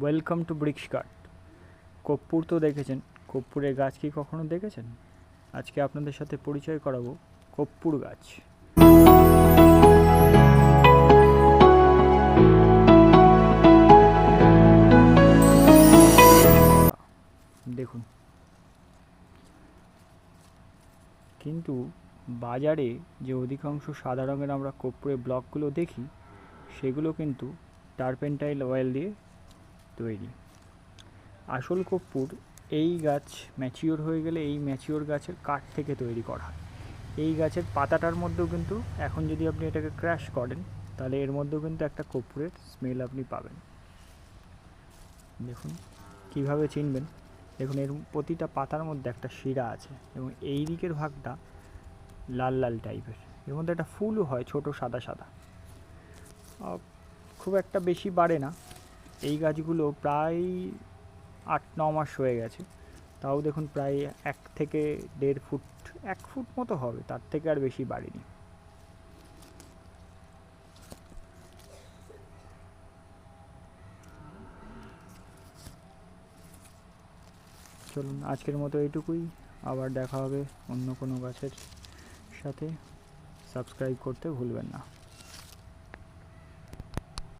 Welcome to bricks guard কর্পূর তো দেখেছেন। কর্পূরের গাছ কি কখনো দেখেছেন? আজকে আপনাদের সাথে পরিচয় করাবো কর্পূর গাছ। দেখুন। কিন্তু বাজারে যে অধিকাংশ সাদা রঙের আমরা কর্পূরের ব্লকগুলো দেখি, সেগুলো কিন্তু টারপেন্টাইল অয়েল দিয়ে তৈরি। আসল কর্পূর এই গাছ ম্যাচিওর হয়ে গেলে এই ম্যাচিওর গাছের কাঠ থেকে তৈরি করা হয়। এই গাছের পাতাটার মধ্যেও কিন্তু এখন যদি আপনি এটাকে ক্র্যাশ করেন, তাহলে এর মধ্যেও কিন্তু একটা কর্পূরের স্মেল আপনি পাবেন। দেখুন, কীভাবে চিনবেন? দেখুন, এর প্রতিটা পাতার মধ্যে একটা শিরা আছে এবং এই দিকের ভাগটা লাল লাল টাইপের এর মধ্যে একটা ফুলও হয়, ছোট সাদা সাদা। খুব একটা বেশি বাড়ে না। এই গাছগুলো প্রায় আট, ন মাস হয়ে গেছে। তাও দেখুন প্রায় এক থেকে দেড় ফুট, এক ফুট মতো হবে, তার থেকে আর বেশি বাড়েনি। চলুন আজকের মতো এইটুকুই। আবার দেখা হবে অন্য কোনো গাছের সাথে। সাবস্ক্রাইব করতে ভুলবেন না।